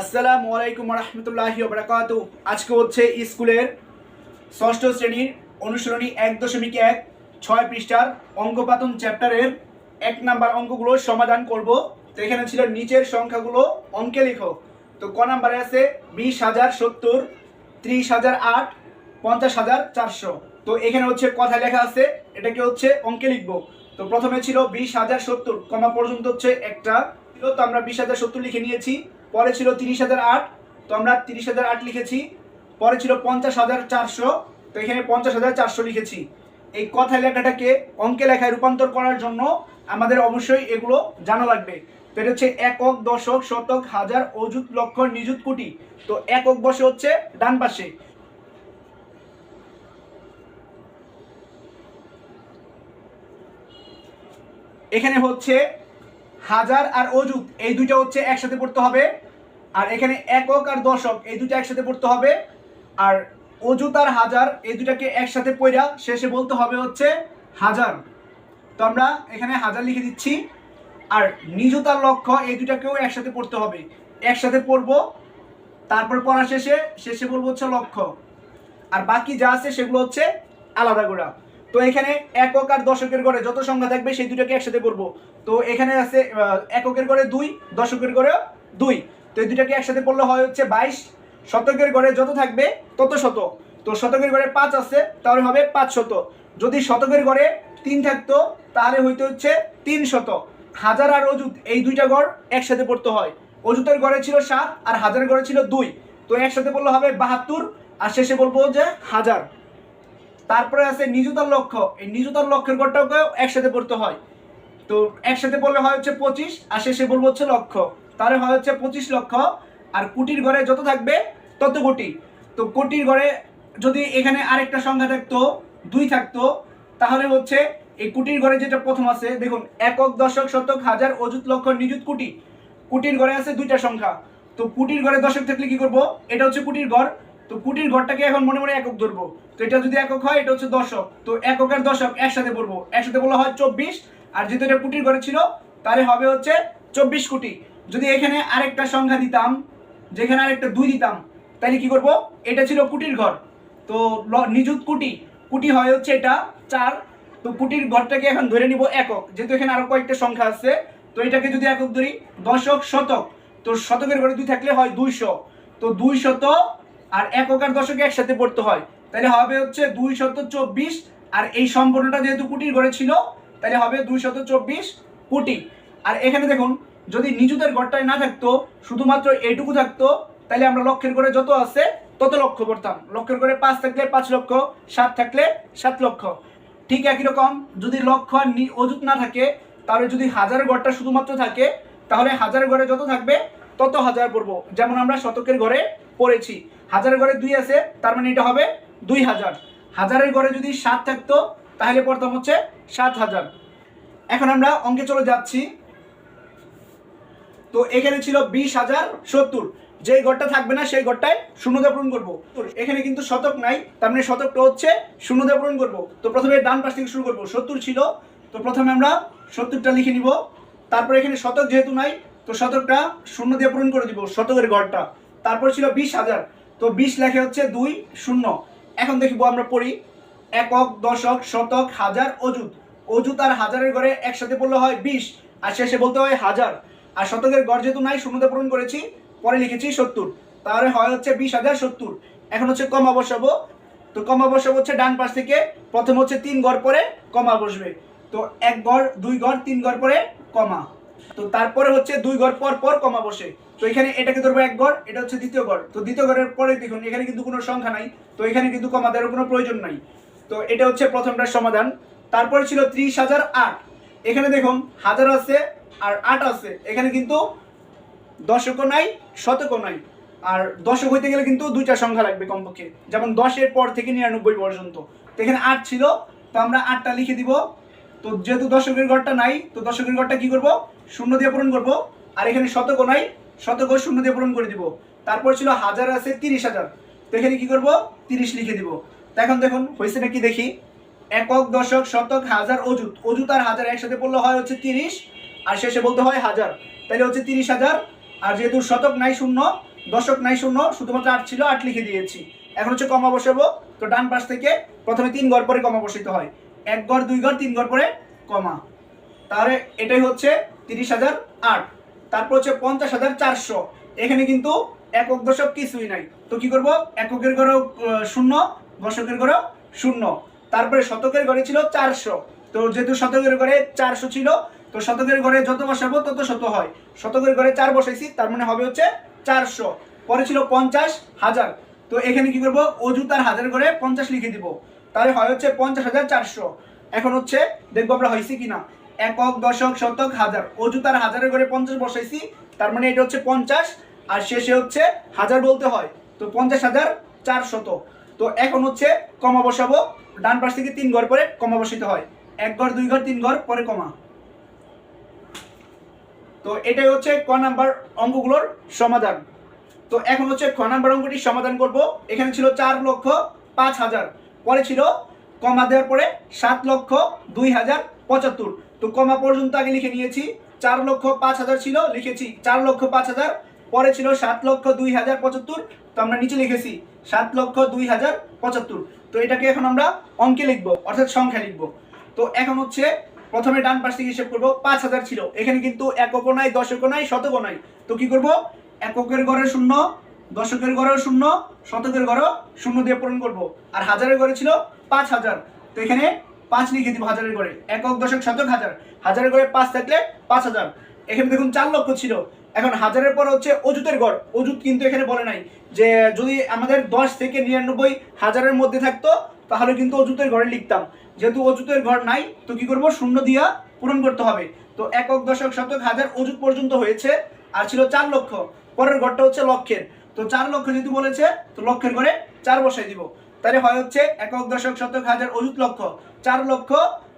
আসসালামু আলাইকুম রহমতুল্লাহি বারাকাত আজকে হচ্ছে স্কুলের ষষ্ঠ শ্রেণির অনুসরণী এক দশমিক এক, ছয় পৃষ্ঠার অঙ্কপাতন চ্যাপ্টারের এক নাম্বার অঙ্কগুলো সমাধান করব। তো এখানে ছিল নিচের সংখ্যাগুলো অঙ্কে লিখো। তো ক নাম্বারে আছে বিশ হাজার সত্তর, ত্রিশ হাজার আট, পঞ্চাশ হাজার চারশো। তো এখানে হচ্ছে কথা লেখা আছে, এটাকে হচ্ছে অঙ্কে লিখব। তো প্রথমে ছিল বিশ হাজার সত্তর, কমা পর্যন্ত হচ্ছে একটা। তো আমরা বিশ হাজার সত্তর লিখে নিয়েছি। পরে ছিল তিরিশ হাজার আট, তো আমরা তিরিশ হাজার আট লিখেছি। পরে ছিল পঞ্চাশ হাজার চারশো, তো এখানে পঞ্চাশ হাজার চারশো লিখেছি। এই কথা লেখাটাকে অঙ্কে লেখায় রূপান্তর করার জন্য আমাদের অবশ্যই এগুলো জানা লাগবে। তো এটা হচ্ছে একক, দশক, শতক, হাজার, অযুত লক্ষ নিযুত, কোটি। তো একক বসে হচ্ছে ডান পাশে। এখানে হচ্ছে হাজার আর অযুত, এই দুইটা হচ্ছে একসাথে পড়তে হবে। আর এখানে একক আর দশক, এই দুটো একসাথে পড়তে হবে। আর অযুত আর হাজার, এই দুটাকে একসাথে পড়া শেষে বলতে হবে হচ্ছে হাজার। তো আমরা এখানে হাজার লিখে দিচ্ছি। আর নিযুত আর লক্ষ্য এই দুটাকেও একসাথে পড়তে হবে। একসাথে পড়ব, তারপর পড়া শেষে শেষে বলব হচ্ছে লক্ষ্য আর বাকি যা আছে সেগুলো হচ্ছে আলাদা গোড়া তো এখানে একক আর দশকের ঘরে যত সংখ্যা থাকবে সেই দুটাকে একসাথে করব তো এখানে আছে এককের ঘরে দুই, দশকের ঘরে দুই। তো এই দুটাকে একসাথে পড়লে হয় হচ্ছে বাইশ? শতকের ঘরে যত থাকবে, তত শত। তো শতকের ঘরে পাঁচ আছে, তাহলে হবে পাঁচ শত। যদি শতকের ঘরে তিন থাকতো, তাহলে হইতে হচ্ছে তিন শত। হাজার আর অযুত, এই দুইটা গড় একসাথে পড়তে হয়। অযুতের ঘরে ছিল সাত, আর হাজারের ঘরে ছিল দুই। তো একসাথে পড়লে হবে বাহাত্তর, আর শেষে বলব যে হাজার। তারপরে আছে নিজুতার লক্ষ্য। এই নিজুতার লক্ষ্যের গড়টাকে একসাথে পড়তে হয়। তো একসাথে পড়লে হয় হচ্ছে পঁচিশ, আর শেষে বলব হচ্ছে লক্ষ তাহলে হয় হচ্ছে পঁচিশ লক্ষ। আর কোটির ঘরে যত থাকবে, তত কোটি। তো কোটির ঘরে যদি এখানে আরেকটা সংখ্যা থাকতো, দুই থাকতো, তাহলে হচ্ছে এই কোটির ঘরে যেটা প্রথম আছে, দেখুন, একক, দশক, শতক, হাজার, অযুত, লক্ষ, নিযুত, কোটি। কোটির ঘরে আছে দুইটা সংখ্যা। তো কোটির ঘরে দশক থাকলে কি করব? এটা হচ্ছে কোটির ঘর। তো কোটির ঘরটাকে এখন মনে মনে একক ধরবো। তো এটা যদি একক হয়, এটা হচ্ছে দশক। তো একক আর দশক একসাথে পড়ব। একসাথে বলা হয় চব্বিশ। আর যেহেতু এটা কোটির ঘরে ছিল, তাহলে হবে হচ্ছে চব্বিশ কোটি। যদি এখানে আরেকটা সংখ্যা দিতাম, যেখানে আরেকটা দুই দিতাম তাহলে কি করব? এটা ছিল কুটির ঘর। তো নিযুত কুটি। কুটি হয় হচ্ছে এটা চার। তো কুটির ঘরটাকে এখন ধরে নিব একক। যেহেতু এখানে আরও কয়েকটা সংখ্যা আছে, তো এটাকে যদি একক ধরি, দশক, শতক। তো শতকের ঘরে দুই থাকলে হয় দুইশো। তো দুই শত আর একক আর দশকে একসাথে পড়তে হয়। তাহলে হবে হচ্ছে দুই শত চব্বিশ। আর এই সম্পূর্ণটা যেহেতু কুটির ঘরে ছিল তাহলে হবে দুই শত চব্বিশ কোটি। আর এখানে দেখুন যদি নিজুদের ঘরটায় না থাকতো, শুধুমাত্র এইটুকু থাকতো, তাহলে আমরা লক্ষের ঘরে যত আছে, তত লক্ষ করতাম লক্ষের ঘরে পাঁচ থাকলে পাঁচ লক্ষ, সাত থাকলে সাত লক্ষ। ঠিক একই রকম, যদি লক্ষ্য আর অযুত না থাকে, তাহলে যদি হাজার ঘরটা শুধুমাত্র থাকে, তাহলে হাজার ঘরে যত থাকবে, তত হাজার পড়ব। যেমন আমরা শতকের ঘরে পড়েছি। হাজারের ঘরে দুই আছে, তার মানে এটা হবে দুই হাজার। হাজারের ঘরে যদি সাত থাকতো, তাহলে পড়তাম হচ্ছে সাত হাজার। এখন আমরা অঙ্কে চলে যাচ্ছি। তো এখানে ছিল বিশ হাজার সত্তর। যে ঘরটা থাকবে না, সেই ঘরটায় শূন্য পূরণ করব। এখানে কিন্তু শতক নাই, তার মানে শতকটা হচ্ছে শূন্য দিয়ে পূরণ করব। তো প্রথমে ডান পাশ থেকে শুরু করব। সত্তর ছিল, তো প্রথমে আমরা সত্তরটা লিখে নিব। তারপর এখানে শতক যেহেতু নাই, তো শতকটা শূন্য দিয়ে পূরণ করে দিব শতকের ঘরটা। তারপর ছিল বিশ হাজার, তো বিশ লেখে হচ্ছে দুই শূন্য। এখন দেখব আমরা পড়ি, একক, দশক, শতক, হাজার, অযুত। অযুত আর হাজারের ঘরে একসাথে পড়লে হয় বিশ, আর শেষে বলতে হয় হাজার। আর শতকের গড় যেহেতু নাই, শূন্যতে পূরণ করেছি, পরে লিখেছি সত্তর। তাহলে হয় হচ্ছে বিশ হাজার সত্তর। এখন হচ্ছে কমা বসাবো। তো কমা বসাবো হচ্ছে ডান পাশ থেকে, প্রথম হচ্ছে তিন গড় পরে কমা বসবে। তো এক গড়, দুই গড়, তিন গড় পরে কমা। তো তারপরে হচ্ছে দুই গড় পর পর কমা বসে। তো এখানে এটাকে ধরবো এক গড়, এটা হচ্ছে দ্বিতীয় গড়। তো দ্বিতীয় গড়ের পরে দেখুন, এখানে কিন্তু কোনো সংখ্যা নাই। তো এখানে কিন্তু কমা দেওয়ার কোনো প্রয়োজন নাই। তো এটা হচ্ছে প্রথমটার সমাধান। তারপরে ছিল ত্রিশ হাজার আট। এখানে দেখুন হাজার আছে আর আট আছে। এখানে কিন্তু দশকও নাই, শতকও নাই। আর দশক হইতে গেলে কিন্তু দুইটা সংখ্যা লাগবে কমপক্ষে। যেমন দশের পর থেকে নিরানব্বই পর্যন্ত। তো এখানে আট ছিল, তো আমরা আটটা লিখে দিব। তো যেহেতু দশকের ঘরটা নাই, তো দশকের ঘরটা কি করব? শূন্য দিয়ে পূরণ করব। আর এখানে শতকও নাই, শতকও শূন্য দিয়ে পূরণ করে দিব। তারপর ছিল হাজার আছে তিরিশ হাজার। তো এখানে কি করব? তিরিশ লিখে দিব। তো এখন দেখুন, হয়েছে নাকি দেখি? একক দশক, শতক, হাজার, অযুত। অযুত আর হাজার একসাথে পড়লে হয় হচ্ছে তিরিশ। আর শেষে বলতে হয় হাজার। তাহলে হচ্ছে তিরিশ হাজার। আর যেহেতু শতক নাই শূন্য, দশক নাই শূন্য, শুধুমাত্র আট ছিল, আট লিখে দিয়েছি। এখন হচ্ছে কমা বসাবো। তো ডান পাশ থেকে প্রথমে তিন ঘর পরে কমা বসাইতে হয়। এক ঘর দুই ঘর তিন ঘর পরে কমা। তাহলে এটাই হচ্ছে তিরিশ হাজার আট। তারপর হচ্ছে পঞ্চাশ হাজার চারশো। এখানে কিন্তু একক দশক কিছুই নাই। তো কি করব? এককের ঘরেও শূন্য, দশকের ঘরেও শূন্য। তারপরে শতকের ঘরে ছিল চারশো। তো যেহেতু শতকের ঘরে চারশো ছিল তো শতকের ঘরে যত বসাবো তত শত হয়। শতকের ঘরে চার বসাইছি, তার মানে হবে হচ্ছে চারশো। পরে ছিল পঞ্চাশ হাজার। তো এখানে কি করব? অজু তার হাজার করে পঞ্চাশ লিখে দিব। তাহলে হয় হচ্ছে পঞ্চাশ হাজার চারশো। এখন হচ্ছে দেখব আমরা হয়েছে কিনা। একক, দশক, শতক, হাজার। অজু তার হাজারের করে পঞ্চাশ বসাইছি, তার মানে এটা হচ্ছে পঞ্চাশ, আর শেষে হচ্ছে হাজার বলতে হয়। তো পঞ্চাশ হাজার চারশত। তো এখন হচ্ছে কমা বসাবো। ডান পাশ থেকে তিন ঘর পরে কমা বসাইতে হয়। এক ঘর, দুই ঘর, তিন ঘর, পরে কমা। তো এটাই হচ্ছে ক নাম্বার অঙ্কগুলোর সমাধান। তো এখন হচ্ছে খ নাম্বার অঙ্কটির সমাধান করব। এখানে ছিল চার লক্ষ পাঁচ হাজার, পরে ছিল কমা দেওয়ার পরে সাত লক্ষ দুই হাজার পঁচাত্তর। তো কমা পর্যন্ত আগে লিখে নিয়েছি, চার লক্ষ পাঁচ হাজার ছিল, লিখেছি চার লক্ষ পাঁচ হাজার, পরে ছিল সাত লক্ষ দুই হাজার পঁচাত্তর, তো আমরা নিচে লিখেছি সাত লক্ষ দুই হাজার পঁচাত্তর। তো এটাকে এখন আমরা অঙ্কে লিখব, অর্থাৎ সংখ্যা লিখব। তো এখন হচ্ছে প্রথমে ডান পাশ থেকে হিসেব করব, পাঁচ হাজার ছিল। এখানে কিন্তু এককও নাই দশকও নাই শতকও নাই তো কি করব? এককের ঘরে শূন্য, দশকের ঘরেও শূন্য, শতকের ঘরেও শূন্য দিয়ে পূরণ করব। আর হাজারের ঘরে ছিল পাঁচ হাজার। তো এখানে পাঁচ লিখে দিব হাজারের ঘরে। একক, দশক, শতক, হাজার। হাজারের ঘরে পাঁচ থাকলে পাঁচ হাজার। এখানে দেখুন চার লক্ষ ছিল। এখন হাজারের পর হচ্ছে অজুতের ঘর। অজুত কিন্তু এখানে বলে নাই যে, যদি আমাদের দশ থেকে নিরানব্বই হাজারের মধ্যে থাকতো, তাহলে কিন্তু অজুতের ঘরে লিখতাম। যেহেতু অজুতের ঘর নাই, তো কি করব? শূন্য দিয়া পূরণ করতে হবে। তো একক দশক শতক হাজার অজুত পর্যন্ত হয়েছে, আর ছিল চার লক্ষ। পরের ঘরটা হচ্ছে লক্ষের তো চার লক্ষ যেহেতু বলেছে, তো লক্ষের ঘরে চার বসাই দিব। তাহলে হয় হচ্ছে একক দশক শতক হাজার অজুত লক্ষ, চার লক্ষ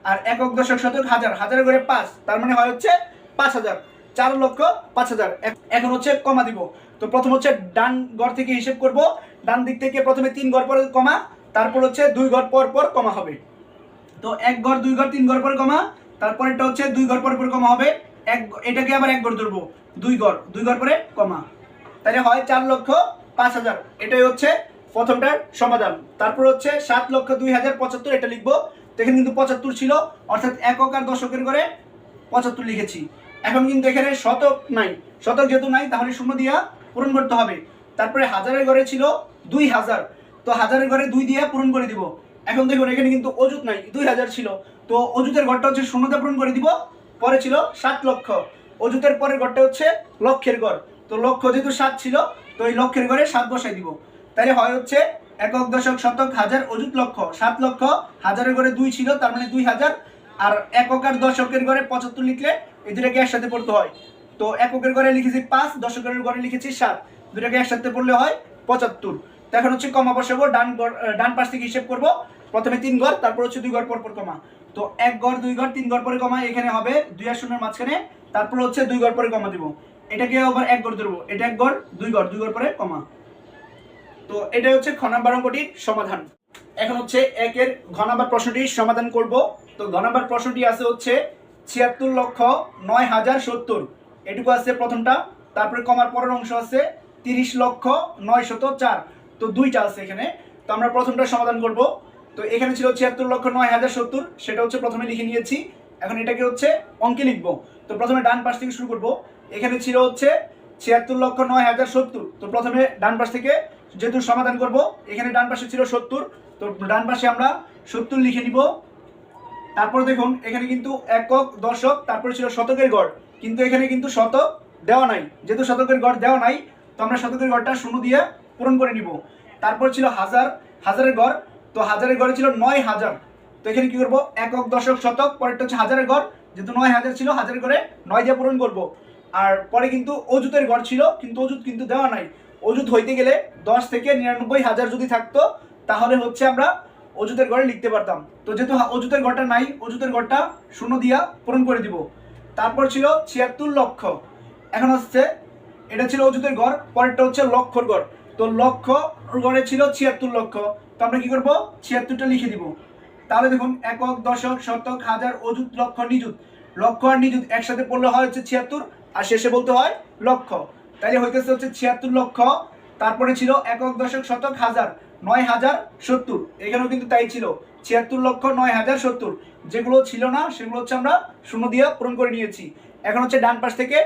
আর একক দশক শতক হাজার। হাজারের ঘরে পাঁচ, তার মানে হয় হচ্ছে পাঁচ হাজার। চার লক্ষ পাঁচ হাজার। এখ- এখন হচ্ছে কমা দিব। তো প্রথম হচ্ছে ডান ঘর থেকে হিসেব করব। ডান দিক থেকে প্রথমে তিন ঘর পরে কমা, তারপর হচ্ছে দুই ঘর পর পর কমা হবে। তো এক ঘর, দুই ঘর, তিন ঘর পরে কমা, তারপরেরটা হচ্ছে দুই ঘর পর পর কমা হবে। এক এটাকে আবার এক ঘর ধরবো। দুই ঘর দুই ঘর পরে কমা। তাহলে হয় চার লক্ষ পাঁচ হাজার। এটাই হচ্ছে প্রথমটার সমাধান। তারপর হচ্ছে সাত লক্ষ দুই হাজার পঁচাত্তর এটা লিখব। এখানে কিন্তু পঁচাত্তর ছিল, অর্থাৎ একক আর দশকের করে পঁচাত্তর লিখেছি। এখন কিন্তু এখানে শতক নাই। শতক যেহেতু নাই, তাহলে শূন্য দিয়া পূরণ করতে হবে। তারপরে হাজারের ঘরে ছিল দুই হাজার। তো হাজারের ঘরে দুই দিয়া পূরণ করে দিব। এখন দেখুন, এখানে কিন্তু অজুত নাই, দুই হাজার ছিল। তো অজুতের ঘরটা হচ্ছে শূন্যতা পূরণ করে দিব, পরে ছিল সাত লক্ষ। অজুতের পরের ঘরটা হচ্ছে লক্ষের ঘর। তো লক্ষ যেহেতু সাত ছিল, তো এই লক্ষের ঘরে সাত বসাই দিব। তাহলে হয় হচ্ছে একক দশক শতক হাজার অজুত লক্ষ। সাত লক্ষ হাজারের ঘরে দুই ছিল, তার মানে দুই হাজার। আর একক আর দশকের ঘরে পঁচাত্তর লিখলে এই দুটাকে একসাথে পড়তে হয়। তো এককের ঘরে লিখেছি পাঁচ, দশকের ঘরে লিখেছি সাত। দুটাকে একসাথে পড়লে হয় পঁচাত্তর। তো এখন হচ্ছে কমা বসাবো ডান ডান পাশ থেকে হিসেব করব। প্রথমে তিন ঘর তারপর হচ্ছে দুই ঘর পর পর কমা। তো এক ঘর দুই ঘর তিন ঘর পরে কমা, এখানে হবে দুই আর শূন্যের মাঝখানে, তারপর হচ্ছে দুই ঘর পরে কমা দিব। এটাকে আবার এক ঘর ধরবো। এটা এক ঘর দুই ঘর দুই ঘর পরে কমা। তো এটাই হচ্ছে খ নাম্বার অঙ্কটির সমাধান। এখন হচ্ছে একের ঘ নাম্বার প্রশ্নটির সমাধান করব। তো ঘ নাম্বার প্রশ্নটি আছে হচ্ছে ছিয়াত্তর লক্ষ নয় হাজার সত্তর। এটুকু আছে প্রথমটা, তারপরে কমার পরের অংশ আছে তিরিশ লক্ষ নয় শত চার। তো দুইটা আছে এখানে। তো আমরা প্রথমটা সমাধান করব। তো এখানে ছিল ছিয়াত্তর লক্ষ নয় হাজার সত্তর, সেটা হচ্ছে প্রথমে লিখে নিয়েছি। এখন এটাকে হচ্ছে অঙ্কে লিখব। তো প্রথমে ডান পাশ থেকে শুরু করব। এখানে ছিল হচ্ছে ছিয়াত্তর লক্ষ নয় হাজার সত্তর। তো প্রথমে ডান পাশ থেকে যেহেতু সমাধান করব, এখানে ডান পাশে ছিল সত্তর। তো ডান পাশে আমরা সত্তর লিখে নিব। তারপর দেখুন, এখানে কিন্তু একক দশক, তারপরে ছিল শতকের গড়। কিন্তু এখানে কিন্তু শতক দেওয়া নাই। যেহেতু শতকের গড় দেওয়া নাই, তো আমরা শতকের গড়টা শূন্য দিয়ে পূরণ করে নিব। তারপর ছিল হাজার, হাজারের গড় তো হাজারের গড়ে ছিল নয় হাজার। তো এখানে কি করব? একক, দশক, শতক। পরেরটা হচ্ছে হাজারের গড় যেহেতু নয় হাজার ছিল, হাজারের গড়ে নয় দিয়ে পূরণ করব। আর পরে কিন্তু অজুতের গড় ছিল, কিন্তু অজুত কিন্তু দেওয়া নাই। অজুত হইতে গেলে দশ থেকে নিরানব্বই হাজার যদি থাকতো, তাহলে হচ্ছে আমরা অজুতের ঘরে লিখতে পারতাম। তো যেহেতু অজুতের ঘরটা নাই অজুতের ঘরটা শূন্য দিয়া পূরণ করে দিব। তারপর ছিল ছিয়াত্তর লক্ষ। এখন হচ্ছে এটা ছিল অজুতের ঘর, পরেরটা হচ্ছে লক্ষর ঘর। তো লক্ষ গড়ে ছিল ছিয়াত্তর লক্ষ। তো আমরা কি করব? ছিয়াত্তরটা লিখে দিব। তাহলে দেখুন, একক, দশক, শতক, হাজার, অযুত, লক্ষ, নিযুত। লক্ষ আর নিযুত একসাথে পড়লে হয় হচ্ছে ছিয়াত্তর, আর শেষে বলতে হয় লক্ষ। তাহলে হইতেছে হচ্ছে ছিয়াত্তর লক্ষ, তারপরে ছিল একক, দশক, শতক, হাজার, নয় হাজার, সত্তর। এখানেও কিন্তু তাই ছিল। ছিয়াত্তর লক্ষ, নয় হাজার, সত্তর। যেগুলো ছিল না, সেগুলো হচ্ছে আমরা শূন্য দিয়ে পূরণ করে নিয়েছি। এখন হচ্ছে ডান পাশ থেকে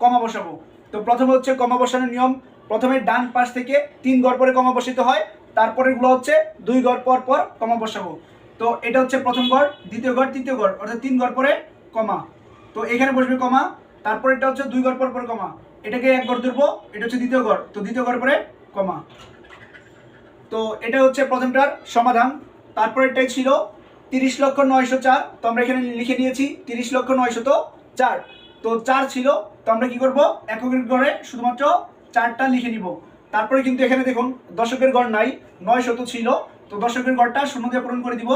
কমা বসাবো। তো প্রথমে হচ্ছে কমা বসানোর নিয়ম প্রথমে ডান পাশ থেকে তিন গড় পরে কমা বসাতে হয় তারপরেগুলো হচ্ছে দুই গড় পর পর কমা বসাবো তো এটা হচ্ছে প্রথম গড়, দ্বিতীয় গড়, তৃতীয় গড়, অর্থাৎ তিন গড় পরে কমা। তো এখানে বসবে কমা তারপর এটা হচ্ছে দুই গড় পর পর কমা। এটাকে এক গড় ধরবো, এটা হচ্ছে দ্বিতীয় গড়, তো দ্বিতীয় গড় পরে কমা। তো এটা হচ্ছে প্রথমটার সমাধান। তারপর এটাই ছিল তিরিশ লক্ষ নয়শো চার, তো আমরা এখানে লিখে নিয়েছি তিরিশ লক্ষ নয়শত চার। তো চার ছিল, তো আমরা কি করব? এককের গড়ে শুধুমাত্র চারটা লিখে নিব। তারপরে কিন্তু এখানে দেখুন, দশকের গড় নাই, নয় শত ছিল। তো দশকের গড়টা শূন্য দিয়ে পূরণ করে দিব।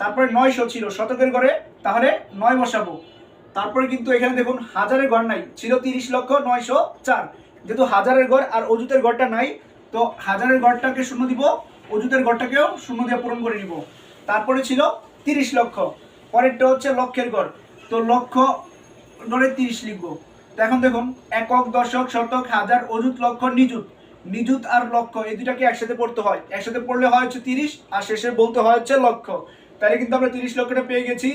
তারপরে নয়শো ছিল, শতকের গড়ে তাহলে নয় বসাবো। তারপরে কিন্তু এখানে দেখুন, হাজারের গড় নাই, ছিল তিরিশ লক্ষ নয়শো চার। যেহেতু হাজারের গড় আর অজুতের গড়টা নাই, তো হাজারের গড়টাকে শূন্য দিব অজুতের গড়টাকেও শূন্য দিয়ে পূরণ করে নিব। তারপরে ছিল তিরিশ লক্ষ, পরেরটা হচ্ছে লক্ষের গড়। তো লক্ষ গড়ে তিরিশ লিখব। এখন দেখুন, একক দশক, শতক, হাজার অজুত লক্ষ, নিযুত। নিযুত আর লক্ষ, এই দুটাকে একসাথে পড়তে হয়। একসাথে পড়লে হয় হচ্ছে তিরিশ, আর শেষে বলতে হয় হচ্ছে লক্ষ। তাহলে কিন্তু আমরা তিরিশ লক্ষটা পেয়ে গেছি।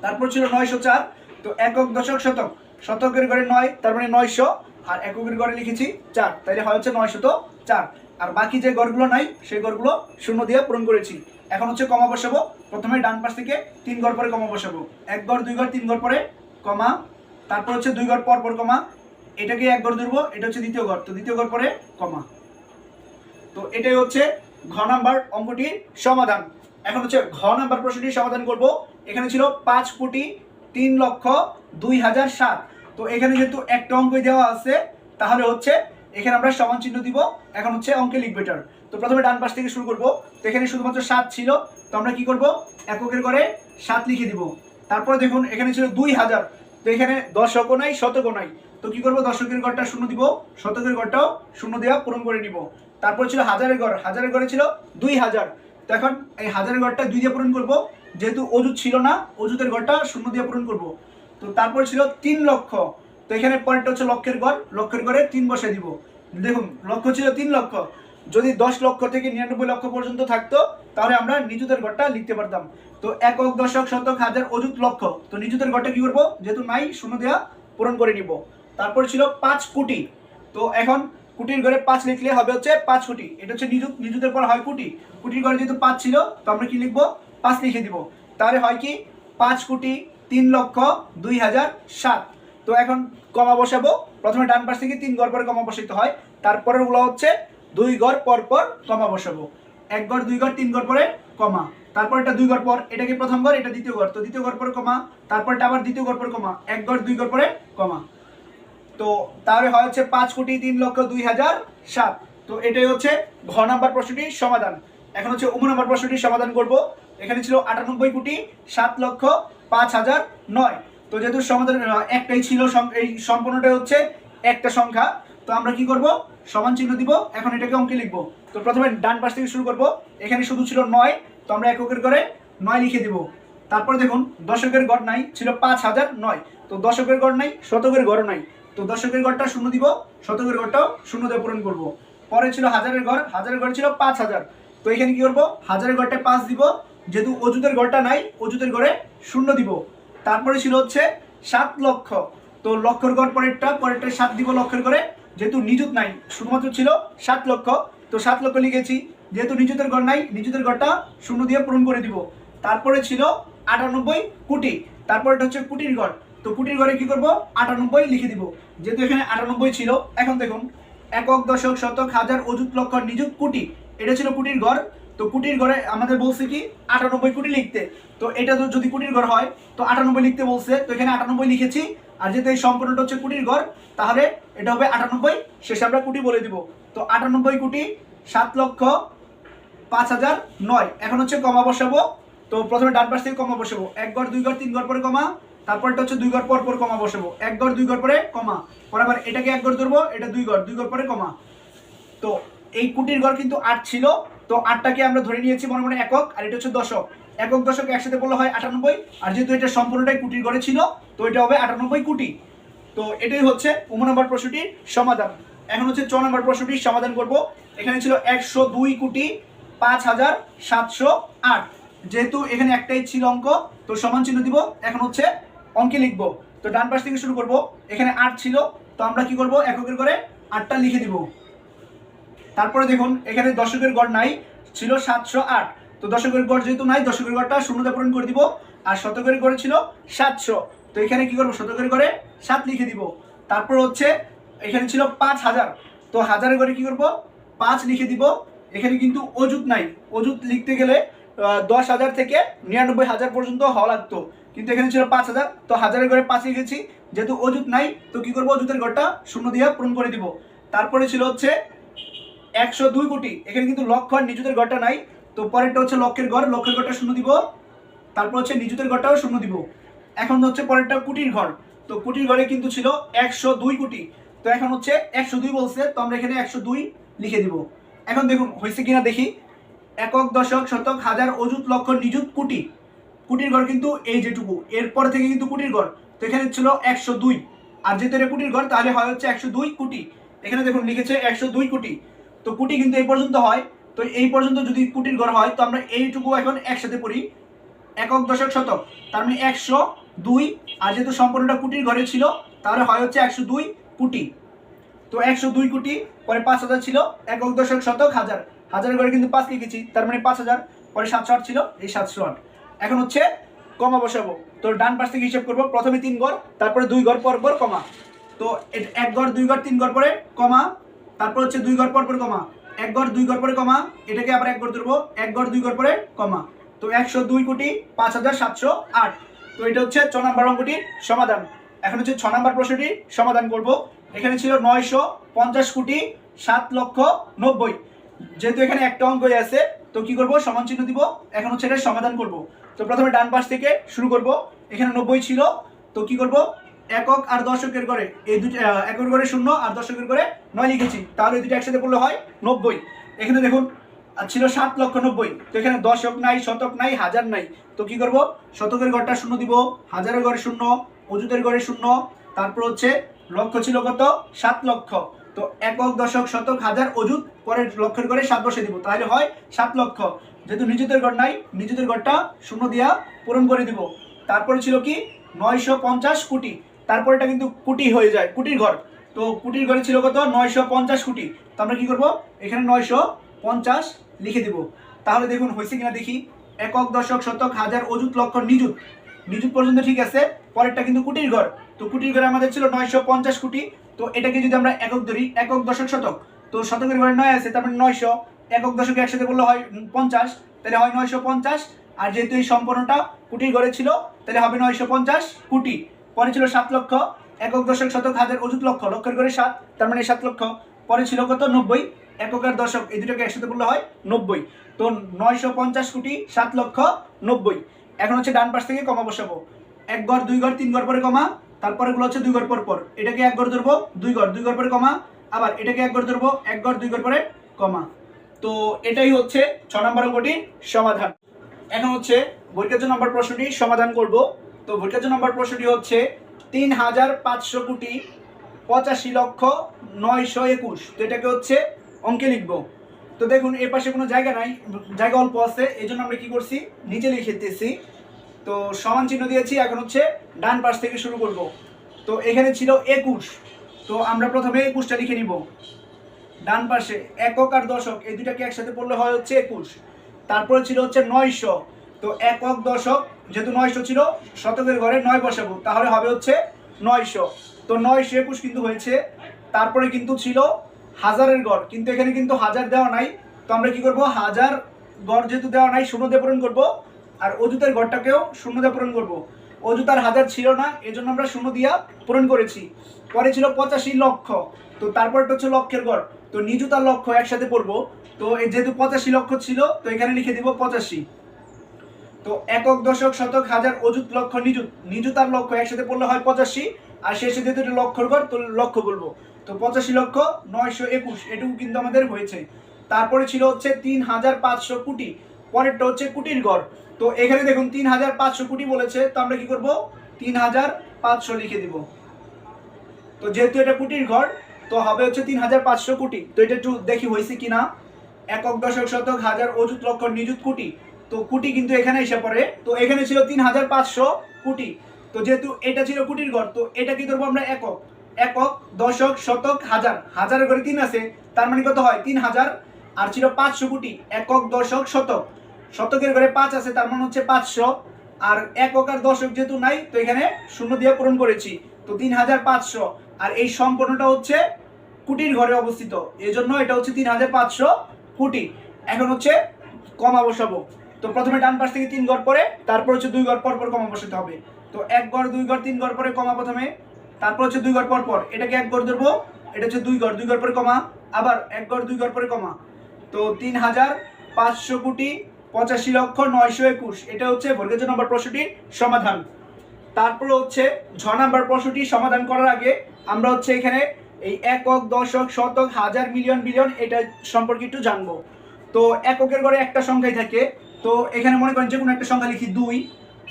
তারপর ছিল নয়শো চার, তো একক দশক, শতক। শতকের ঘরে নয়, তার মানে নয়শো, আর এককের ঘরে লিখেছি চার তাইলে হয় হচ্ছে নয়শত চার। আর বাকি যে গড়গুলো নাই, সেই গড়গুলো শূন্য দিয়ে পূরণ করেছি। এখন হচ্ছে কমা বসাবো। প্রথমে ডান পাশ থেকে তিন গড় পরে কমা বসাবো। এক গড়, দুই গড়, তিন গড় পরে কমা তারপর হচ্ছে দুই ঘর পর পর কমা। এটাকে এক গড় ধরবো, এটা হচ্ছে দ্বিতীয় ঘর। তো দ্বিতীয় ঘর পরে কমা। তো এটাই হচ্ছে ঘ নাম্বার অঙ্কটির সমাধান। এখন হচ্ছে ঘ নাম্বার প্রশ্নটির সমাধান করব। এখানে ছিল পাঁচ কোটি তিন লক্ষ দুই হাজার সাত। তো এখানে যেহেতু একটা অঙ্কই দেওয়া আছে, তাহলে হচ্ছে এখানে আমরা সমান চিহ্ন দিব। এখন হচ্ছে অঙ্কে লিখবে এটার তো প্রথমে ডান পাশ থেকে শুরু করব। তো এখানে শুধুমাত্র সাত ছিল। তো আমরা কি করব? এককের করে সাত লিখে দিব। তারপরে দেখুন, এখানে ছিল দুই হাজার। তো এখানে দশকও নাই, শতকও নাই। তো কি করব? দশকের গড়টা শূন্য দিব, শতকের গড়টাও শূন্য দেওয়া পূরণ করে নিব। তারপর ছিল হাজারের গড় হাজারের গড়ে ছিল দুই হাজার। তো এখন এই হাজারের গড়টা দুই দিয়ে পূরণ করব, যেহেতু অজুত ছিল না অজুতের গড়টা শূন্য দিয়ে পূরণ করব। তো তারপর ছিল তিন লক্ষ। তো এখানে পরেরটা হচ্ছে লক্ষের গড় লক্ষের গড়ে তিন বসে দিব। দেখুন, লক্ষ ছিল তিন লক্ষ। যদি দশ লক্ষ থেকে নিরানব্বই লক্ষ পর্যন্ত থাকতো তাহলে আমরা নিজুদের গড়টা লিখতে পারতাম। তো একক, দশক, শতক, হাজার, অযুত, লক্ষ। তো নিজুদের গড়টা কি করব? যেহেতু নাই, শূন্য দেওয়া পূরণ করে নিব। তারপর ছিল পাঁচ কোটি। তো এখন কুটির ঘরে পাঁচ লিখলে হবে হচ্ছে পাঁচ কোটি। এটা হচ্ছে নিযুত। নিযুতের পর হয় কোটি। কুটির ঘরে যেহেতু পাঁচ ছিল, তো আমরা কি লিখব? পাঁচ লিখে দিব। তাহলে হয় কি? পাঁচ কোটি তিন লক্ষ দুই হাজার সাত। তো এখন কমা বসাবো। প্রথমে ডান পাশ থেকে তিন গড় পরে কমা বসাইতে হয়। তারপরে গুলো হচ্ছে দুই গড় পর পর কমা বসাবো। এক গড় দুই গড় তিন গড় পরে কমা। তারপর এটা দুই গড় পর এটাকে প্রথম গড়, এটা দ্বিতীয় গড়? তো দ্বিতীয় গড় পরে কমা, তারপরটা আবার দ্বিতীয় গড় পর কমা এক গড় দুই গড় পরে কমা। তো তাহলে হয় হচ্ছে পাঁচ কোটি তিন লক্ষ দুই হাজার সাত। তো এটাই হচ্ছে ঘ নাম্বার প্রশ্নটির সমাধান। এখন হচ্ছে উম নাম্বার প্রশ্নটির সমাধান করব। এখানে ছিল আটানব্বই কোটি সাত লক্ষ পাঁচ হাজার নয়। তো যেহেতু সমাধান একটাই ছিল এই সম্পূর্ণটাই হচ্ছে একটা সংখ্যা। তো আমরা কি করব? সমান চিহ্ন দিব। এখন এটাকে অঙ্কে লিখব। তো প্রথমে ডান পাশ থেকে শুরু করব। এখানে শুধু ছিল নয়, তো আমরা এককের করে নয় লিখে দিব। তারপর দেখুন, দশকের গড় নাই, ছিল পাঁচ হাজার নয়। তো দশকের গড় নাই, শতকের গড় নাই। তো দশকের গড়টা শূন্য দিব, শতকের গড়টাও শূন্য দিয়ে পূরণ করব। পরে ছিল হাজারের গড় হাজারের গড় ছিল পাঁচ হাজার। তো এখানে কি করব? হাজারের গড়টা পাঁচ দিব, যেহেতু অজুতের গড়টা নাই অজুতের গড়ে শূন্য দিব। তারপরে ছিল হচ্ছে সাত লক্ষ। তো লক্ষের গড় পরেরটা পরেরটা সাত দিব লক্ষের করে যেহেতু নিযুত নাই, শুধুমাত্র ছিল সাত লক্ষ। তো সাত লক্ষ লিখেছি, যেহেতু নিযুতের গড় নাই, নিযুতের গড়টা শূন্য দিয়ে পূরণ করে দিব। তারপরে ছিল আটানব্বই কোটি তারপর এটা হচ্ছে কুটির গড়। তো কুটির ঘরে কি করব? আটানব্বই লিখে দিব। যেহেতু এখানে আটানব্বই ছিল, এখন দেখুন, একক, দশক, শতক, হাজার, অযুত, লক্ষ, নিযুত, কোটি, এটা ছিল কুটির ঘর তো কুটির ঘরে আমাদের বলছে কি আটানব্বই কোটি লিখতে। তো এটা তো যদি কুটির ঘর হয়, তো আটানব্বই লিখতে বলছে। তো এখানে আটানব্বই লিখেছি। আর যেহেতু এই সম্পূর্ণটা হচ্ছে কুটির ঘর, তাহলে এটা হবে আটানব্বই। শেষে আমরা কোটি বলে দিব। তো আটানব্বই কোটি সাত লক্ষ পাঁচ হাজার নয়। এখন হচ্ছে কমা বসাবো। তো প্রথমে ডান পাশ থেকে কমা বসাবো। এক ঘর, দুই ঘর, তিন ঘর পরে কমা। তারপরটা হচ্ছে দুই ঘর পর পর কমা বসাবো। এক ঘর, দুই ঘর পরে কমা। পরে আবার এটাকে এক ঘর ধরবো, এটা দুই ঘর দুই ঘর পরে কমা। তো এই কুটির ঘর কিন্তু আট ছিল। তো আটটাকে আমরা ধরে নিয়েছি মনে মনে একক, আর এটা হচ্ছে দশক। একক দশক একসাথে বললে হয় আটানব্বই, আর যেহেতু এটা সম্পূর্ণটাই কুটির ঘরে ছিল, তো এটা হবে আটানব্বই কোটি। তো এটাই হচ্ছে উম নম্বর প্রশ্নটির সমাধান। এখন হচ্ছে চ নম্বর প্রশ্নটির সমাধান করব। এখানে ছিল একশো দুই কোটি পাঁচ হাজার সাতশো আট। যেহেতু এখানে একটাই ছিল অঙ্ক, তো সমান চিহ্ন দিব। এখন হচ্ছে অঙ্কে লিখব। তো ডান পাশ থেকে শুরু করব। এখানে আট ছিল, তো আমরা কি করব? এককের করে আটটা লিখে দিব। তারপরে দেখুন, এখানে দশকের গড় নাই, ছিল সাতশো আট। তো দশকের গড় যেহেতু নাই দশকের গড়টা শূন্যতা পূরণ করে দিব, আর শতকের গড়ে ছিল সাতশো। তো এখানে কি করব? শতকের গড়ে সাত লিখে দিব। তারপর হচ্ছে, এখানে ছিল পাঁচ হাজার। তো হাজারের গড়ে কি করব? পাঁচ লিখে দিব। এখানে কিন্তু অজুত নাই। অজুত লিখতে গেলে দশ হাজার থেকে নিরানব্বই হাজার পর্যন্ত হওয়া লাগতো। কিন্তু এখানে ছিল পাঁচ হাজার। তো হাজারের ঘরে পাঁচ লিখেছি। যেহেতু অজুত নাই, তো কি করব? অজুতের ঘরটা শূন্য দিয়ে পূরণ করে দিব। তারপরে ছিল হচ্ছে একশো দুই কোটি। এখানে কিন্তু লক্ষ আর নিজুদের ঘরটা নাই। তো পরেরটা হচ্ছে লক্ষের ঘর লক্ষের ঘরটা শূন্য দিব। তারপর হচ্ছে নিজুদের ঘরটাও শূন্য দিব। এখন হচ্ছে পরেরটা কুটির ঘর। তো কুটির ঘরে কিন্তু ছিল একশো দুই কোটি। তো এখন হচ্ছে একশো দুই বলছে। তো আমরা এখানে একশো দুই লিখে দিব। এখন দেখুন, হয়েছে কিনা দেখি। একক, দশক, শতক, হাজার, অযুত, লক্ষ, নিযুত, কোটি। কুটির ঘর কিন্তু এই যেটুকু। এরপর থেকে কিন্তু কুটির ঘর। তো এখানে ছিল একশো দুই। আর যেহেতু এটা কুটির ঘর, তাহলে হয় হচ্ছে একশো দুই কোটি। এখানে দেখুন, লিখেছে একশো দুই কোটি। তো কোটি কিন্তু এই পর্যন্ত হয়। তো এই পর্যন্ত যদি কুটির ঘর হয়, তো আমরা এইটুকু এখন একসাথে পড়ি। একক দশক শতক, তার মানে একশো দুই। আর যেহেতু সম্পূর্ণটা কুটির ঘরে ছিল, তাহলে হয় হচ্ছে একশো দুই কোটি। তো একশো দুই কোটি, পরে পাঁচ হাজার ছিল, একক দশক শতক হাজার। হাজার ঘরে কিন্তু পাঁচ লিখেছি, তার মানে পাঁচ হাজার, পরে সাতশো আট ছিল, এই সাতশো আট। এখন হচ্ছে কমা বসাবো। তো ডান পাশ থেকে হিসেব করব, প্রথমে তিন ঘর, তারপরে দুই ঘর পর পর কমা। তো এক ঘর, দুই ঘর, তিন ঘর, পরে কমা। তারপর হচ্ছে দুই ঘর পর পর কমা। এক ঘর দুই ঘর পরে কমা, এটাকে আবার এক ঘর ধরবো। এক ঘর দুই ঘর পরে কমা। তো একশো দুই কোটি পাঁচ হাজার সাতশো আট। তো এটা হচ্ছে ছ নম্বর অঙ্কটির সমাধান। এখন হচ্ছে ছ নম্বর প্রশ্নটির সমাধান করব। এখানে ছিল নয়শো পঞ্চাশ কোটি সাত লক্ষ নব্বই। যেহেতু এখানে একটা অঙ্কই আছে, তো কি করব? সমান চিহ্ন দিব। এখন হচ্ছে এটা সমাধান করব। তো প্রথমে ডান পাশ থেকে শুরু করব। এখানে নব্বই ছিল। তো কি করব? একক আর দশকের করে এই দুটো একের করে শূন্য আর দশকের করে নয় লিখেছি। তাহলে এই দুটো একসাথে পড়লে হয় নব্বই। এখানে দেখুন ছিল সাত লক্ষ নব্বই। তো এখানে দশক নাই, শতক নাই, হাজার নাই। তো কি করব? শতকের ঘরটা শূন্য দিব, হাজারের ঘরে শূন্য অজুতের ঘরে শূন্য। তারপর হচ্ছে লক্ষ ছিল কত? সাত লক্ষ। তো একক, দশক, শতক, হাজার অজুত পরের লক্ষের ঘরে সাত বসে দিব। তাহলে হয় সাত লক্ষ। যেহেতু নিজেদের ঘর নাই নিজেদের ঘরটা শূন্য দিয়া পূরণ করে দিব। তারপরে ছিল কি? নয়শো পঞ্চাশ কোটি। তারপরে এটা কিন্তু কুটি হয়ে যায়, কুটির ঘর। তো কুটির ঘরে ছিল কত? নয়শো পঞ্চাশ কোটি। তো আমরা কী করব? এখানে নয়শো পঞ্চাশ লিখে দিব। তাহলে দেখুন, হয়েছে কিনা দেখি। একক, দশক, শতক, হাজার, অযুত, লক্ষ, নিযুত। নিযুত পর্যন্ত ঠিক আছে। পরেরটা কিন্তু কুটির ঘর। তো কুটির ঘরে আমাদের ছিল নয়শো পঞ্চাশ কোটি। তো এটাকে যদি আমরা একক ধরি, একক, দশক, শতক। তো শতকের ঘরে নয় আছে, তারপরে নয়শো। একক, দশকে একসাথে বললে হয় পঞ্চাশ। তাহলে হয় নয়শো পঞ্চাশ। আর যেহেতু এই সম্পূর্ণটা কুটির ঘরে ছিল, তাহলে হবে নয়শো পঞ্চাশ কোটি। পরে ছিল সাত লক্ষ, একক দশক শতক হাজার অযুত লক্ষ লক্ষের ঘরে সাত, তার মানে সাত লক্ষ। পরে ছিল কত? নব্বই। একক আর দশক, এই দুটোকে একসাথে বললে হয় নব্বই। তো নয়শো পঞ্চাশ কোটি সাত লক্ষ নব্বই। এখন হচ্ছে ডান পাশ থেকে কমা বসাবো। এক ঘর দুই ঘর তিন ঘর পরে কমা তারপরে গুলো হচ্ছে দুই ঘর পর পর। এটাকে এক ঘর ধরবো, দুই ঘর দুই ঘর পরে কমা, আবার এটাকে এক ঘর ধরবো, এক ঘর দুই ঘর পরে কমা। তো এটাই হচ্ছে ছ নম্বর অঙ্কটির সমাধান। এখন হচ্ছে বৈকার্য নম্বর প্রশ্নটি সমাধান করব। তো বৈকার্য নম্বর প্রশ্নটি হচ্ছে তিন হাজার পাঁচশো কোটি পঁচাশি লক্ষ নয়শো একুশ। তো এটাকে হচ্ছে অঙ্কে লিখব। তো দেখুন, এর পাশে কোনো জায়গা নাই, জায়গা অল্প আছে এই জন্য আমরা কি করছি? নিচে লিখে দিতেছি। তো সমান চিহ্ন দিয়েছি, এখন হচ্ছে ডান পাশ থেকে শুরু করব। তো এখানে ছিল একুশ। তো আমরা প্রথমে একুশটা লিখে নিব। ডান পাশে একক আর দশক, এই দুটাকে একসাথে পড়লে হয় হচ্ছে একুশ। তারপরে ছিল হচ্ছে নয়শো। তো একক দশক যেহেতু নয়শো ছিল, শতকের ঘরে নয় বসাবো। তাহলে হবে হচ্ছে নয়শো। তো নয়শো একুশ কিন্তু হয়েছে, তারপরে কিন্তু ছিল হাজারের গড়। কিন্তু এখানে কিন্তু হাজার দেওয়া নাই। তো আমরা কি করব? হাজার গড় যেহেতু দেওয়া নাই, শূন্য দিয়ে পূরণ করব। আর অজুতের গড়টাকেও শূন্য দিয়ে পূরণ করব। অজুত আর হাজার ছিল না এই জন্য আমরা শূন্য দিয়া পূরণ করেছি। পরে ছিল পঁচাশি লক্ষ। তো তারপরটা হচ্ছে লক্ষের গড়। তো নিজুত আর লক্ষ একসাথে পড়ব। তো যেহেতু পঁচাশি লক্ষ ছিল, তো এখানে লিখে দিব পঁচাশি। তো একক দশক, শতক, হাজার অযুত লক্ষ, নিযুত। নিযুত আর লক্ষ একসাথে পড়লে হয় পঁচাশি, আর শেষে যেহেতু এটা লক্ষর ঘর, তো লক্ষ বলব। তো পঁচাশি লক্ষ নয়শো একুশ, এটুকু কিন্তু আমাদের হয়েছে। তারপরে ছিল হচ্ছে তিন হাজার পাঁচশো কোটি, পরেরটা হচ্ছে কুটির ঘর। তো এখানে দেখুন, তিন হাজার পাঁচশো কোটি বলেছে, তো আমরা কি করব? তিন হাজার পাঁচশো লিখে দিব। তো যেহেতু এটা কুটির ঘর, তো হবে হচ্ছে তিন হাজার পাঁচশো কোটি। তো এটা একটু দেখি হয়েছে কিনা? একক দশক, শতক, হাজার, অযুত লক্ষ, নিযুত কোটি। তো কোটি কিন্তু এখানে এসে পড়ে। তো এখানে ছিল তিন হাজার পাঁচশো কোটি। তো যেহেতু এটা ছিল কোটির ঘর, তো এটা কি ধরবো আমরা একক? একক, দশক, শতক, হাজার। হাজারের ঘরে তিন আছে, তার মানে কত হয়? তিন হাজার। আর ছিল পাঁচশো কোটি, একক, দশক, শতক। শতকের ঘরে পাঁচ আছে, তার মানে হচ্ছে পাঁচশো। আর একক আর দশক যেহেতু নাই, তো এখানে শূন্য দিয়ে পূরণ করেছি। তো তিন হাজার পাঁচশো। আর এই সম্পূর্ণটা হচ্ছে কুটির ঘরে অবস্থিত। এই জন্য এটা হচ্ছে তিন হাজার পাঁচশো কোটি। এখন হচ্ছে কমা বসাবো তো প্রথমে ডান পাশ থেকে তিন ঘর পরে, তারপর হচ্ছে দুই ঘর পর পর কমা বসাতে হবে। তো এক ঘর দুই ঘর তিন ঘর পরে কমা প্রথমে, তারপর হচ্ছে দুই ঘর পর পর এটাকে এক ঘর ধরবো, এটা হচ্ছে দুই ঘর দুই ঘর পরে কমা, আবার এক ঘর দুই ঘর পরে কমা। তো তিন হাজার পাঁচশো কোটি পঁচাশি লক্ষ নয়শো একুশ, এটা হচ্ছে বর্গজ নম্বর প্রশ্নটির সমাধান। তারপরে হচ্ছে ছ নাম্বার প্রশ্নটি সমাধান করার আগে আমরা হচ্ছে এখানে এই একক, দশক, শতক, হাজার, মিলিয়ন, বিলিয়ন, এটা সম্পর্কে একটু জানব। তো এককের ঘরে একটা সংখ্যাই থাকে তো এখানে মনে করেন যে কোনো একটা সংখ্যা লিখি দুই,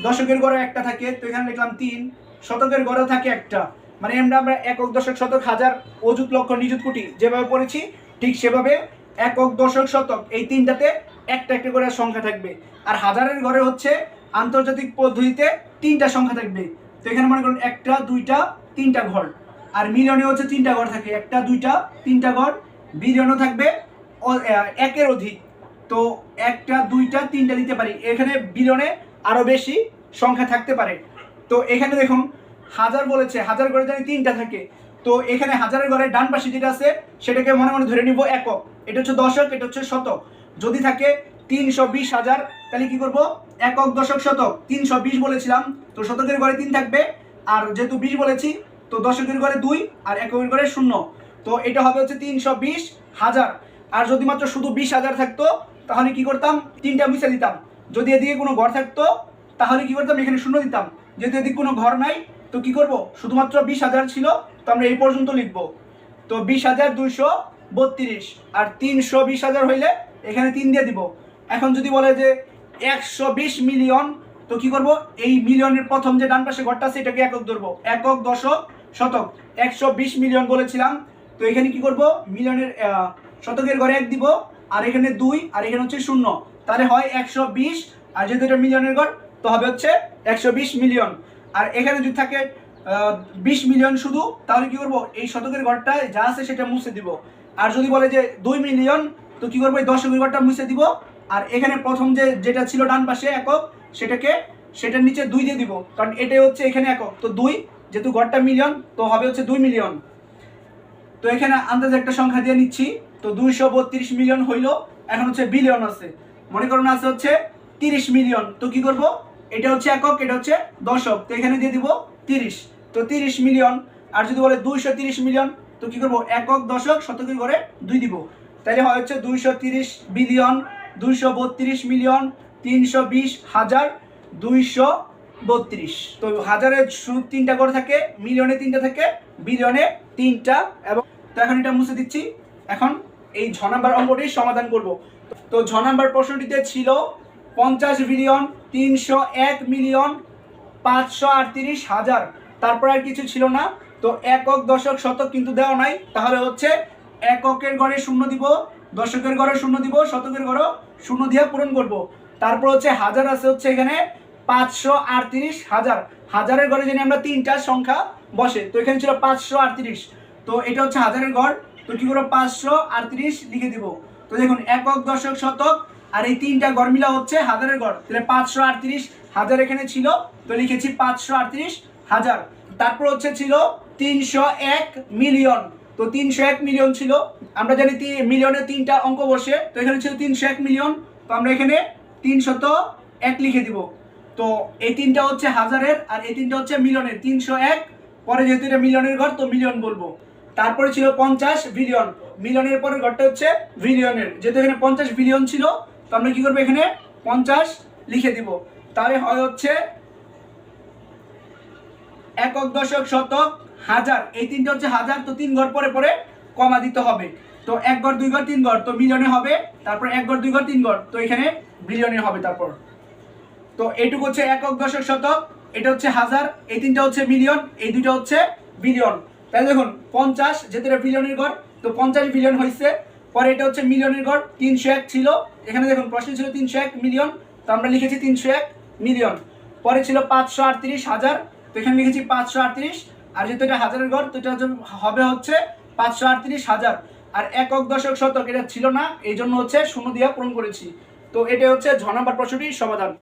দশকের ঘরে একটা থাকে, তো এখানে লিখলাম তিন, শতকের ঘরেও থাকে একটা। মানে আমরা আমরা একক দশক, শতক, হাজার, অযুত, লক্ষ, নিযুত, কোটি যেভাবে পড়েছি, ঠিক সেভাবে একক দশক, শতক, এই তিনটাতে একটা একটা করে সংখ্যা থাকবে। আর হাজারের ঘরে হচ্ছে আন্তর্জাতিক পদ্ধতিতে তিনটা সংখ্যা থাকবে। তো এখানে মনে করুন একটা, দুইটা, তিনটা ঘর। আর মিলিয়নে হচ্ছে তিনটা ঘর থাকে, একটা, দুইটা, তিনটা ঘর, বিলিয়নও থাকবে একের অধিক। তো একটা, দুইটা, তিনটা দিতে পারি। এখানে বিলিয়নে আরও বেশি সংখ্যা থাকতে পারে। তো এখানে দেখুন, হাজার বলেছে, হাজার ঘরে জানি তিনটা থাকে। তো এখানে হাজারের ঘরে ডান পাশে যেটা আছে, সেটাকে মনে মনে ধরে নিব একক। এটা হচ্ছে দশক, এটা হচ্ছে শতক। যদি থাকে তিনশো বিশ হাজার, তাহলে কি করব? একক, দশক, শতক। তিনশো বিশ বলেছিলাম, তো শতকের ঘরে তিন থাকবে। আর যেহেতু বিশ বলেছি, তো দশকের ঘরে দুই, আর এককের ঘরে শূন্য। তো এটা হবে হচ্ছে তিনশো বিশ হাজার। আর যদি মাত্র শুধু বিশ হাজার থাকতো তাহলে কি করতাম? তিনটা মিশে দিতাম। যদি এদিকে কোনো ঘর থাকতো, তাহলে কি করতাম? এখানে শূন্য দিতাম। যেহেতু এদিকে কোনো ঘর নাই, তো কি করব? শুধুমাত্র বিশ হাজার ছিল, তো আমরা এই পর্যন্ত লিখব। তো বিশ হাজার দুইশো বত্রিশ আর তিনশো বিশ হাজার হইলে এখানে তিন দিয়ে দিব। এখন যদি বলে যে একশো বিশ মিলিয়ন, তো কি করব? এই মিলিয়নের প্রথম যে ডান পাশে ঘরটা আছে, এটাকে একক ধরবো। একক দশক শতক। একশো বিশ মিলিয়ন বলেছিলাম। তো এখানে কি করব? মিলিয়নের শতকের ঘরে এক দিব। আর এখানে দুই, আর এখানে হচ্ছে শূন্য। তাহলে হয় একশো বিশ, আর যেহেতু এটা মিলিয়নের ঘর, তো হবে হচ্ছে একশো বিশ মিলিয়ন। আর এখানে যদি থাকে বিশ মিলিয়ন শুধু, তাহলে কি করব? এই শতকের ঘরটা যা আছে সেটা মুছে দিব। আর যদি বলে যে দুই মিলিয়ন, তো কি করব? এই দশকের ঘরটা মুছে দিব। আর এখানে প্রথম যে, যেটা ছিল ডান পাশে একক, সেটাকে, সেটার নিচে দুই দিয়ে দিব। কারণ এটাই হচ্ছে এখানে একক। তো দুই, যেহেতু ঘরটা মিলিয়ন, তো হবে হচ্ছে দুই মিলিয়ন। তো এখানে আন্দাজে একটা সংখ্যা দিয়ে নিচ্ছি। তো দুইশো বত্রিশ মিলিয়ন হইল, এখন হচ্ছে বিলিয়ন আছে। মনে করুন আছে হচ্ছে তিরিশ মিলিয়ন। তো কি করব? এটা হচ্ছে একক, এটা হচ্ছে দশক। তো এখানে দিয়ে দিব তিরিশ। তো তিরিশ মিলিয়ন, আর যদি বলে দুইশো তিরিশ মিলিয়ন, তো কি করব? একক, দশক শতকের ঘরে দুই দিব। তাহলে হয় হচ্ছে দুইশো তিরিশ বিলিয়ন, দুইশো বত্রিশ মিলিয়ন, তিনশো বিশ হাজার, দুইশো বত্রিশ। তো হাজারে তিনটা করে থাকে, মিলিয়নে তিনটা থাকে, বিলিয়নে তিনটা, এবং তো এখন এটা মুছে দিচ্ছি। এখন এই ছ নাম্বার অঙ্কটির সমাধান করব। তো ছ নাম্বার প্রশ্নটিতে ছিল পঞ্চাশ বিলিয়ন তিনশো এক মিলিয়ন পাঁচশো আটত্রিশ হাজার। তারপর আর কিছু ছিল না। তো একক দশক শতক কিন্তু দেওয়া নাই। তাহলে হচ্ছে এককের ঘরে শূন্য দিব, দশকের ঘরে শূন্য দিব, শতকের ঘরে শূন্য দিয়ে পূরণ করব। তারপর হচ্ছে হাজার আছে হচ্ছে এখানে পাঁচশো আটত্রিশ হাজার। হাজারের ঘরে জানি আমরা তিনটা সংখ্যা বসে। তো এখানে ছিল পাঁচশো আটত্রিশ। তো এটা হচ্ছে হাজারের ঘর। তো কি করব? পাঁচশো আটত্রিশ লিখে দিব। তো দেখুন, একক দশক শতক, আর এই তিনটা ঘর মিলা হচ্ছে হাজারের ঘর তাহলে পাঁচশো আটত্রিশ হাজার এখানে ছিল, তো লিখেছি পাঁচশো আটত্রিশ হাজার। তারপর হচ্ছে ছিল তিনশো এক মিলিয়ন। তো তিনশো এক মিলিয়ন ছিল। আমরা জানি মিলিয়নে তিনটা অঙ্ক বসে, তো এখানে ছিল তিনশো এক মিলিয়ন। তো আমরা এখানে তিনশত এক লিখে দিব। তো এই তিনটা হচ্ছে হাজারের, আর এই তিনটা হচ্ছে মিলিয়নের। তিনশো এক, পরে যেহেতু এটা মিলিয়নের ঘর তো মিলিয়ন বলব। তারপরে ছিল পঞ্চাশ বিলিয়ন। মিলিয়নের পরের ঘরটা হচ্ছে বিলিয়নের। যেহেতু এখানে পঞ্চাশ বিলিয়ন ছিল, তো আমরা কি করব এখানে? পঞ্চাশ লিখে দিব। তাহলে হয় হচ্ছে একক দশক শতক হাজার। এই তিনটা হচ্ছে হাজার, তো তিন ঘর পরে পরে কমা দিতে হবে। তো এক ঘর, দুই ঘর, তিন ঘর, তো মিলিয়নে হবে। তারপর এক ঘর, দুই ঘর, তিন ঘর, তো এখানে বিলিয়নে হবে তারপর। তো এইটুকু হচ্ছে একক দশক শতক, এটা হচ্ছে হাজার, এই তিনটা হচ্ছে মিলিয়ন, এই দুইটা হচ্ছে বিলিয়ন। তাহলে দেখুন, পঞ্চাশ এটা বিলিয়নের ঘর, তো পঞ্চাশ বিলিয়ন হয়েছে। পরে এটা হচ্ছে মিলিয়নের ঘর, তিনশো এক ছিল। এখানে দেখুন, প্রশ্ন ছিল তিনশো এক মিলিয়ন, তো আমরা লিখেছি তিনশো এক মিলিয়ন। পরে ছিল পাঁচশো আটত্রিশ হাজার, তো এখানে লিখেছি পাঁচশো আটত্রিশ। আর যেহেতু এটা হাজারের ঘর, তো এটা হবে হচ্ছে পাঁচশো আটত্রিশ হাজার। আর একক দশক শতক, এটা ছিল না এই জন্য হচ্ছে শূন্য দিয়া পূরণ করেছি। তো এটা হচ্ছে ঝ নাম্বার প্রশ্নটির সমাধান।